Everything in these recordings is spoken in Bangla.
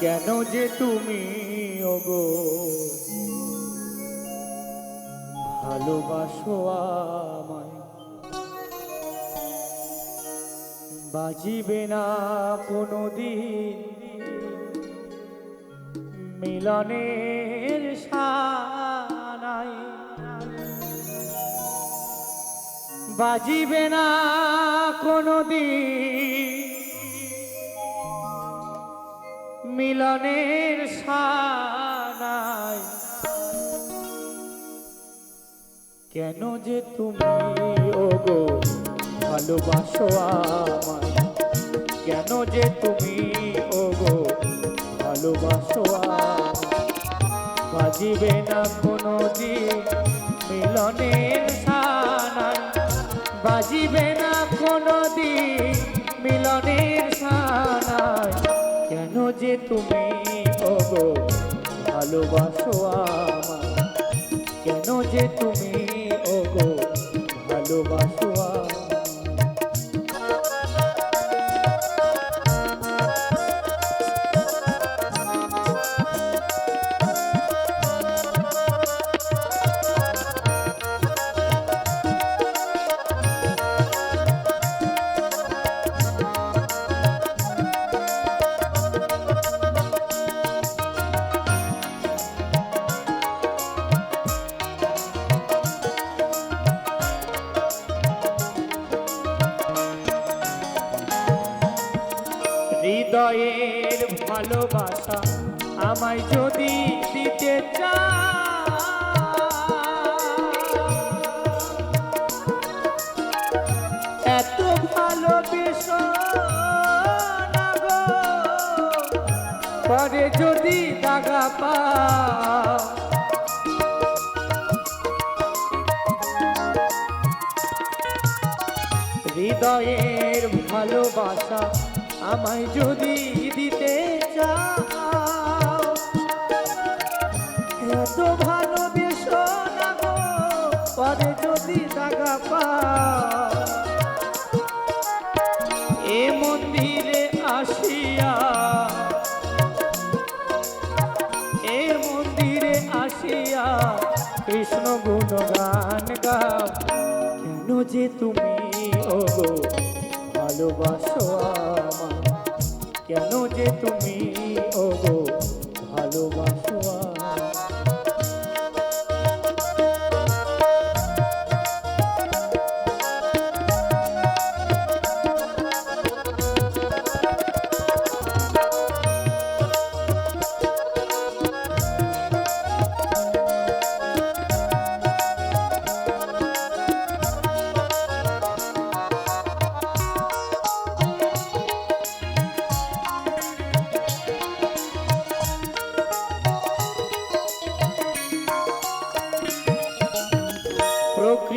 কেন যে তুমি, ওগো? ভালোবাসো আমায়। বাজিবে না কোনো দিন মিলনের সানাই। বাজিবে না কোনো দিন মিলনের সানাই। কেন যে তুমি, ওগো, ভালোবাসো আমায়? কেন যে তুমি, ওগো, ভালোবাসো বাজিবে না কোনো দিন মিলনের সানাই। বাজিবে না কোনো দিন মিলনের কেন যে তুমি ওগো ভালোবাসো আমার কেন যে তুমি ওগো ভালোবাসো ভালোবাসা আমায় যদি দিতে চাও, এত পরে যদি দাগা পাও। হৃদয়ের ভালোবাসা আমায় যদি দিতে কৃষ্ণ গুণগান গাও। কেন যে তুমি ওগো ভালোবাসো আমায়। কেন যে তুমি? ওগো ভালোবাসো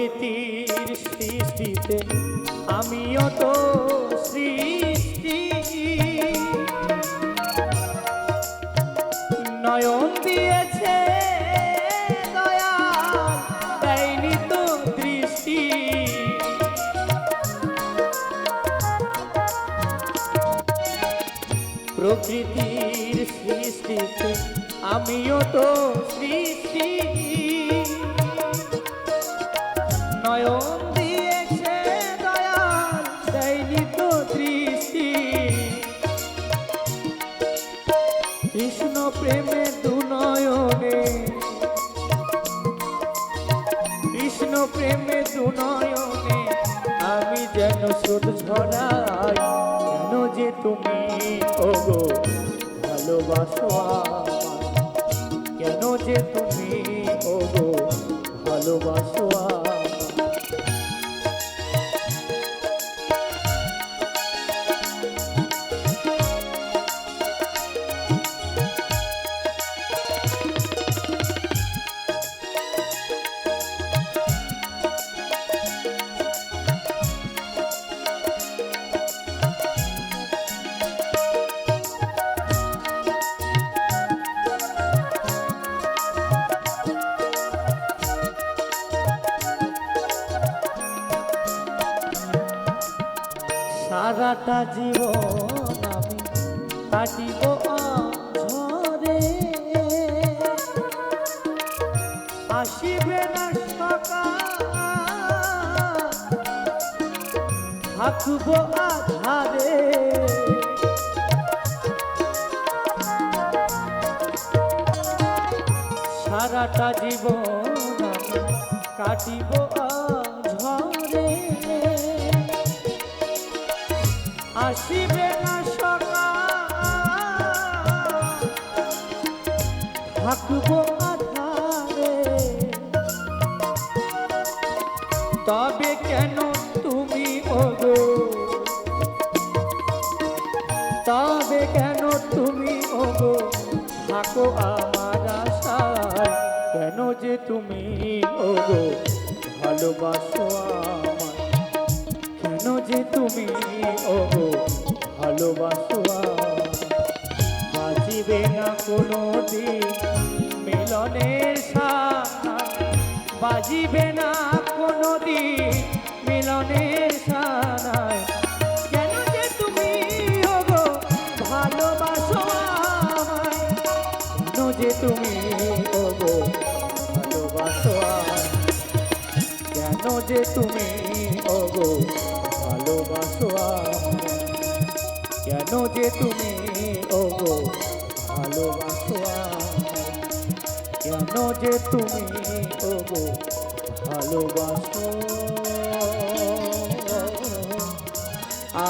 প্রকৃতির সৃষ্টিতে আমিও তো সৃষ্টি। নয়ন দিয়েছে প্রকৃতির সৃষ্টিতে আমিও তো সৃষ্টি কৃষ্ণ প্রেমে দু নয়নে কৃষ্ণ প্রেমে দু নয়নে আমি যেন ঝরাই, কেন যে তুমি ওগো ভালোবাসো? কেন যে তুমি ওগো ভালোবাসো কাটা জীবন আমি কাটিব ঝরে আসিবে না সকাল থাকব আধারে। সারাটা জীবন আমি কাটিব ঝরে আসিবে না সকাল। থাকব কেন তুমি ওগো? তবে কেন তুমি ওগো? থাকো আমার আশায়। কেন যে তুমি ওগো? ভালোবাসো তুমি ওগো ভালোবাসো আমায়? বাজিবে না কোনো দিন মিলনের সাথ। বাজিবে না কোনো দিন মিলনের সানায় কেন যে তুমি ওগো ভালোবাসো কেন যে তুমি ওগো ভালোবাসো কেন যে তুমি ওগো ভালোবাসো কেন যে তুমি ওগো ভালোবাসো আমায়? কেন যে তুমি ওগো ভালোবাসো আ